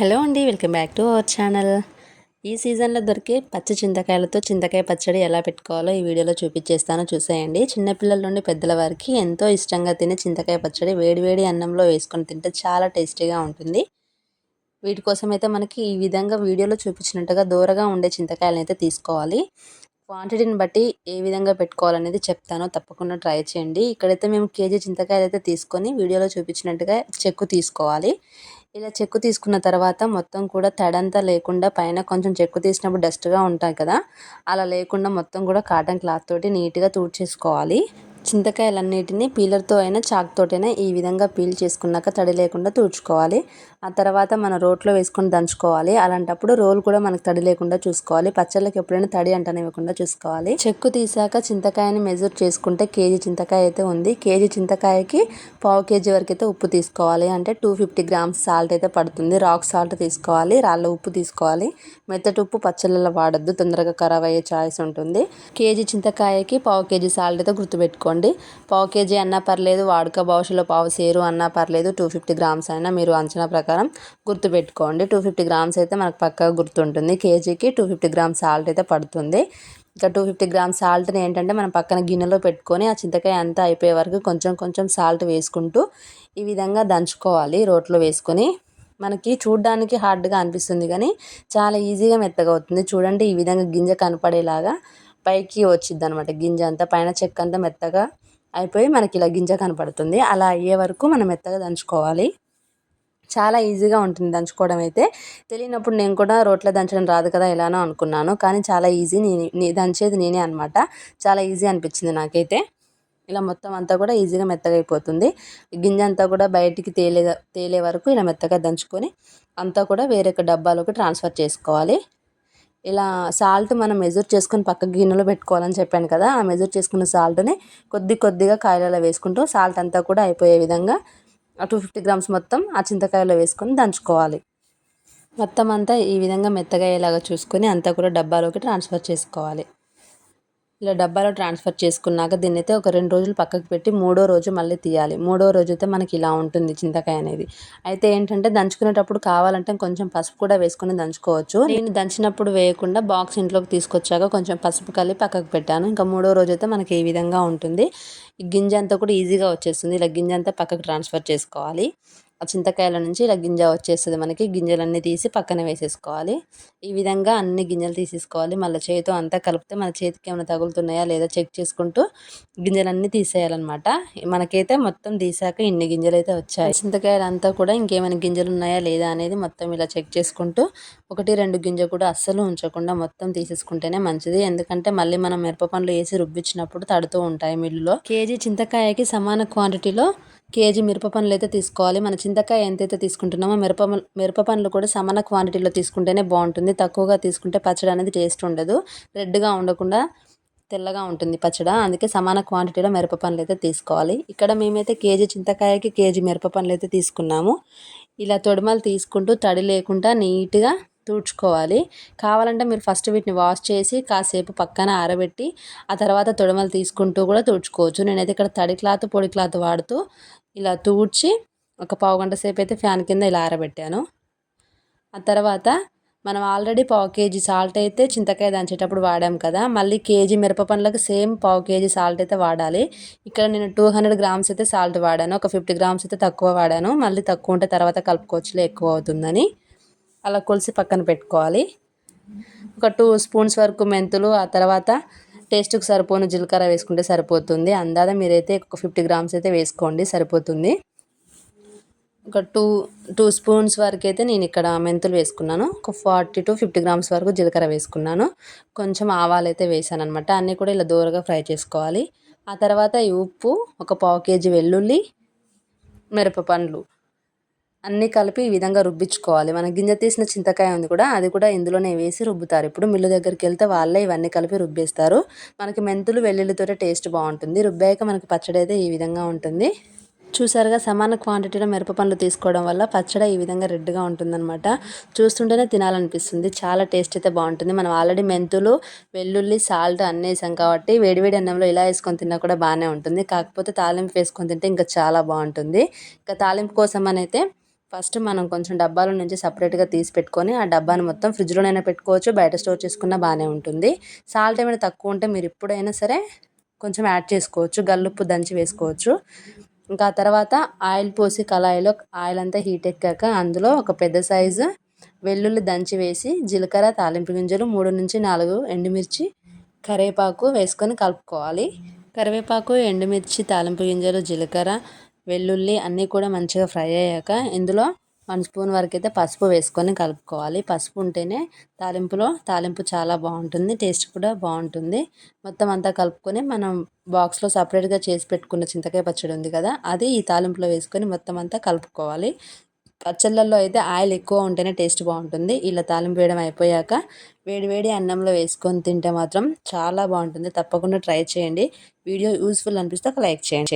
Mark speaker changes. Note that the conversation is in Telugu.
Speaker 1: హలో అండి welcome back to our channel. ఈ సీజన్లో దొరికే పచ్చి చింతకాయలతో చింతకాయ పచ్చడి ఎలా పెట్టుకోవాలో ఈ వీడియోలో చూపించేస్తాను చూసేయండి. చిన్నపిల్లల నుండి పెద్దల వారికి ఎంతో ఇష్టంగా తినే చింతకాయ పచ్చడి వేడివేడి అన్నంలో వేసుకొని తింటే చాలా టేస్టీగా ఉంటుంది. వీటి కోసం అయితే మనకి ఈ విధంగా వీడియోలో చూపించినట్టుగా దూరగా ఉండే చింతకాయలను అయితే తీసుకోవాలి. క్వాంటిటీని బట్టి ఏ విధంగా పెట్టుకోవాలనేది చెప్తాను తప్పకుండా ట్రై చేయండి. ఇక్కడైతే మేము కేజీ చింతకాయలు అయితే తీసుకొని వీడియోలో చూపించినట్టుగా చెక్కు తీసుకోవాలి. ఇలా చెక్కు తీసుకున్న తర్వాత మొత్తం కూడా తడంతా లేకుండా పైన కొంచెం చెక్కు తీసినప్పుడు డస్ట్గా ఉంటాయి కదా? అలా లేకుండా మొత్తం కూడా కాటన్ క్లాత్ తోటి నీట్గా తూడ్చేసుకోవాలి. చింతకాయలన్నిటిని పీలర్తో అయినా చాక్తోటైనా ఈ విధంగా పీల్ చేసుకున్నాక తడి లేకుండా తుడుచుకోవాలి. ఆ తర్వాత మన రోట్లో వేసుకొని దంచుకోవాలి. అలాంటప్పుడు రోల్ కూడా మనకు తడి లేకుండా చూసుకోవాలి. పచ్చళ్ళకి ఎప్పుడైనా తడి అంటనివ్వకుండా చూసుకోవాలి. చెక్కు తీసాక చింతకాయని మెజర్ చేసుకుంటే కేజీ చింతకాయ అయితే ఉంది. కేజీ చింతకాయకి పావు కేజీ వరకు అయితే ఉప్పు తీసుకోవాలి. అంటే టూ ఫిఫ్టీ గ్రామ్స్ సాల్ట్ అయితే పడుతుంది. రాక్ సాల్ట్ తీసుకోవాలి. రాళ్ళ ఉప్పు తీసుకోవాలి. మెత్తటి ఉప్పు పచ్చళ్ళలో వాడద్దు. తొందరగా ఖరాబ్ అయ్యే ఛాయిస్ ఉంటుంది. కేజీ చింతకాయకి పావు కేజీ సాల్ట్ అయితే గుర్తుపెట్టుకోండి పావు కేజీ అన్నా పర్లేదు వాడుక భాషలో పావు సేరు అన్నా పర్లేదు టూ ఫిఫ్టీ గ్రామ్స్ అయినా మీరు అంచనా ప్రకారం ప్రకారం గుర్తుపెట్టుకోండి. టూ ఫిఫ్టీ గ్రామ్స్ అయితే మనకు పక్కగా గుర్తుంటుంది. కేజీకి టూ ఫిఫ్టీ గ్రామ్స్ సాల్ట్ అయితే పడుతుంది. ఇంకా టూ ఫిఫ్టీ గ్రామ్స్ సాల్ట్ని ఏంటంటే మనం పక్కన గిన్నెలో పెట్టుకొని ఆ చింతకాయ అంతా అయిపోయే వరకు కొంచెం కొంచెం సాల్ట్ వేసుకుంటూ ఈ విధంగా దంచుకోవాలి. రోట్లో వేసుకొని మనకి చూడడానికి హార్డ్గా అనిపిస్తుంది కానీ చాలా ఈజీగా మెత్తగా అవుతుంది. చూడండి ఈ విధంగా గింజ కనపడేలాగా పైకి వచ్చింది అనమాట గింజ అంతా. పైన చెక్క అంతా మెత్తగా అయిపోయి మనకి ఇలా గింజ కనపడుతుంది. అలా అయ్యే వరకు మనం మెత్తగా దంచుకోవాలి. చాలా ఈజీగా ఉంటుంది దంచుకోవడం అయితే. తెలియనప్పుడు నేను కూడా రోట్లో దంచడం రాదు కదా ఎలానో అనుకున్నాను. కానీ చాలా ఈజీ నేను దంచేది నేనే అనమాట చాలా ఈజీ అనిపించింది నాకైతే. ఇలా మొత్తం అంతా కూడా ఈజీగా మెత్తగా అయిపోతుంది. గింజ అంతా కూడా బయటికి తేలే తేలే వరకు ఇలా మెత్తగా దంచుకొని అంతా కూడా వేరే డబ్బాలోకి ట్రాన్స్ఫర్ చేసుకోవాలి. ఇలా సాల్ట్ మనం మెజర్ చేసుకుని పక్క గిన్నెలో పెట్టుకోవాలని చెప్పాను కదా ఆ మెజర్ చేసుకున్న సాల్ట్ని కొద్ది కొద్దిగా కాయలలో వేసుకుంటూ సాల్ట్ అంతా కూడా అయిపోయే విధంగా టూ ఫిఫ్టీ గ్రామ్స్ మొత్తం ఆ చింతకాయలో వేసుకొని దంచుకోవాలి. మొత్తం అంతా ఈ విధంగా మెత్తగా అయ్యేలాగా చూసుకొని అంతా కూడా డబ్బాలోకి ట్రాన్స్ఫర్ చేసుకోవాలి. ఇలా డబ్బాలో ట్రాన్స్ఫర్ చేసుకున్నాక దీన్ని అయితే ఒక రెండు రోజులు పక్కకు పెట్టి మూడో రోజు మళ్ళీ తీయాలి. మూడో రోజు అయితే మనకి ఇలా ఉంటుంది చింతకాయ అనేది. అయితే ఏంటంటే దంచుకునేటప్పుడు కావాలంటే కొంచెం పసుపు కూడా వేసుకుని దంచుకోవచ్చు. నేను దంచినప్పుడు వేయకుండా బాక్స్ ఇంట్లోకి తీసుకొచ్చాక కొంచెం పసుపు కలిపి పక్కకు పెట్టాను. ఇంకా మూడో రోజు అయితే మనకి ఈ విధంగా ఉంటుంది. ఈ గింజ అంతా కూడా ఈజీగా వచ్చేస్తుంది. ఇలా గింజ అంతా పక్కకు ట్రాన్స్ఫర్ చేసుకోవాలి. ఆ చింతకాయల నుంచి ఇలా గింజ వచ్చేస్తుంది మనకి. గింజలన్నీ తీసి పక్కన వేసేసుకోవాలి. ఈ విధంగా అన్ని గింజలు తీసేసుకోవాలి. మళ్ళీ చేతితో అంతా కలిపితే మన చేతికి ఏమైనా తగులుతున్నాయా లేదా చెక్ చేసుకుంటూ గింజలన్నీ తీసేయాలన్నమాట. మనకైతే మొత్తం తీసాక ఇన్ని గింజలు అయితే వచ్చాయి. చింతకాయలు అంతా కూడా ఇంకేమైనా గింజలు ఉన్నాయా లేదా అనేది మొత్తం ఇలా చెక్ చేసుకుంటూ ఒకటి రెండు గింజ కూడా అస్సలు ఉంచకుండా మొత్తం తీసేసుకుంటేనే మంచిది. ఎందుకంటే మళ్ళీ మనం మిరప పండ్లు వేసి రుబ్బించినప్పుడు తడుతూ ఉంటాయి మిల్లులో. కేజీ చింతకాయకి సమాన క్వాంటిటీలో కేజీ మిరప పండ్లు అయితే తీసుకోవాలి. మన చింతకాయ ఎంతైతే తీసుకుంటున్నామో మిరప మిరప పండ్లు కూడా సమాన క్వాంటిటీలో తీసుకుంటేనే బాగుంటుంది. తక్కువగా తీసుకుంటే పచ్చడి అనేది టేస్ట్ ఉండదు. రెడ్గా ఉండకుండా తెల్లగా ఉంటుంది పచ్చడి. అందుకే సమాన క్వాంటిటీలో మిరప పండ్లు అయితే తీసుకోవాలి. ఇక్కడ మేమైతే కేజీ చింతకాయకి కేజీ మిరప పండ్లు అయితే తీసుకున్నాము. ఇలా తొడిమలు తీసుకుంటూ తడి లేకుండా నీట్గా తుడుచుకోవాలి. కావాలంటే మీరు ఫస్ట్ వీటిని వాష్ చేసి కాసేపు పక్కన ఆరబెట్టి ఆ తర్వాత తొడమలు తీసుకుంటూ కూడా తుడుచుకోవచ్చు. నేనైతే ఇక్కడ తడి క్లాత్ పొడి క్లాత్ వాడుతూ ఇలా తూడ్చి ఒక పావు గంట సేపు అయితే ఫ్యాన్ కింద ఇలా ఆరబెట్టాను. ఆ తర్వాత మనం ఆల్రెడీ పావు కేజీ సాల్ట్ అయితే చింతకాయ దంచేటప్పుడు వాడాం కదా మళ్ళీ కేజీ మిరప పండ్లకు సేమ్ పావు కేజీ సాల్ట్ అయితే వాడాలి. ఇక్కడ నేను టూ హండ్రెడ్ గ్రామ్స్ అయితే సాల్ట్ వాడాను ఒక ఫిఫ్టీ గ్రామ్స్ అయితే తక్కువ వాడాను. మళ్ళీ తక్కువ ఉంటే తర్వాత కలుపుకోవచ్చులే ఎక్కువ అవుతుందని. అలా కొలిసి పక్కన పెట్టుకోవాలి. ఒక టూ స్పూన్స్ వరకు మెంతులు ఆ తర్వాత టేస్ట్కి సరిపోను జీలకర్ర వేసుకుంటే సరిపోతుంది. అందాద మీరైతే ఒక ఫిఫ్టీ గ్రామ్స్ అయితే వేసుకోండి సరిపోతుంది. ఒక టూ టూ స్పూన్స్ వరకు అయితే నేను ఇక్కడ మెంతులు వేసుకున్నాను. ఒక ఫార్టీ టు ఫిఫ్టీ గ్రామ్స్ వరకు జీలకర్ర వేసుకున్నాను. కొంచెం ఆవాలు అయితే వేసాను అనమాట అన్నీ కూడా ఇలా దూరగా ఫ్రై చేసుకోవాలి. ఆ తర్వాత ఈ ఉప్పు ఒక పావు కేజీ వెల్లుల్లి మిరప పండ్లు. అన్నీ కలిపి ఈ విధంగా రుబ్బించుకోవాలి. మన గింజ తీసిన చింతకాయ ఉంది కూడా అది కూడా ఇందులోనే వేసి రుబ్బుతారు. ఇప్పుడు మిల్లు దగ్గరికి వెళ్తే వాళ్ళే ఇవన్నీ కలిపి రుబ్బేస్తారు. మనకి మెంతులు వెల్లుల్లితోటే టేస్ట్ బాగుంటుంది. రుబ్బాక మనకి పచ్చడి అయితే ఈ విధంగా ఉంటుంది. చూసారుగా సమాన క్వాంటిటీలో మిరప పండ్లు తీసుకోవడం వల్ల పచ్చడి ఈ విధంగా రెడ్గా ఉంటుందన్నమాట. చూస్తుంటేనే తినాలనిపిస్తుంది. చాలా టేస్ట్ అయితే బాగుంటుంది. మనం ఆల్రెడీ మెంతులు వెల్లుల్లి సాల్ట్ అన్నీ వేసాం కాబట్టి వేడివేడి అన్నంలో ఇలా వేసుకొని తిన్నా కూడా బాగానే ఉంటుంది. కాకపోతే తాలింపు వేసుకొని తింటే ఇంకా చాలా బాగుంటుంది. ఇంకా తాలింపు కోసం అయితే ఫస్ట్ మనం కొంచెం డబ్బాల నుంచి సపరేట్గా తీసి పెట్టుకొని ఆ డబ్బాని మొత్తం ఫ్రిడ్జ్లోనైనా పెట్టుకోవచ్చు. బయట స్టోర్ చేసుకున్న బాగానే ఉంటుంది. సాల్ట్ ఏమైనా తక్కువ ఉంటే మీరు ఎప్పుడైనా సరే కొంచెం యాడ్ చేసుకోవచ్చు. గల్లుప్పు దంచి వేసుకోవచ్చు. ఇంకా తర్వాత ఆయిల్ పోసి కళాయిలో ఆయిల్ అంతా హీట్ ఎక్కాక అందులో ఒక పెద్ద సైజు వెల్లుల్లి దంచి వేసి జీలకర్ర తాలింపు గింజలు మూడు నుంచి నాలుగు ఎండుమిర్చి కరివేపాకు వేసుకొని కలుపుకోవాలి. కరివేపాకు ఎండుమిర్చి తాలింపు గింజలు జీలకర్ర వెల్లుల్లి అన్నీ కూడా మంచిగా ఫ్రై అయ్యాక ఇందులో వన్ స్పూన్ వరకు అయితే పసుపు వేసుకొని కలుపుకోవాలి. పసుపు ఉంటేనే తాలింపులో తాలింపు చాలా బాగుంటుంది టేస్ట్ కూడా బాగుంటుంది. మొత్తం అంతా కలుపుకొని మనం బాక్స్లో సపరేట్గా చేసి పెట్టుకున్న చింతకాయ పచ్చడి ఉంది కదా అది ఈ తాలింపులో వేసుకొని మొత్తం అంతా కలుపుకోవాలి. పచ్చళ్ళల్లో అయితే ఆయిల్ ఎక్కువ ఉంటేనే టేస్ట్ బాగుంటుంది. ఇలా తాలింపు వేయడం అయిపోయాక వేడి వేడి అన్నంలో వేసుకొని తింటే మాత్రం చాలా బాగుంటుంది. తప్పకుండా ట్రై చేయండి. వీడియో యూస్ఫుల్ అనిపిస్తే ఒక లైక్ చేయండి.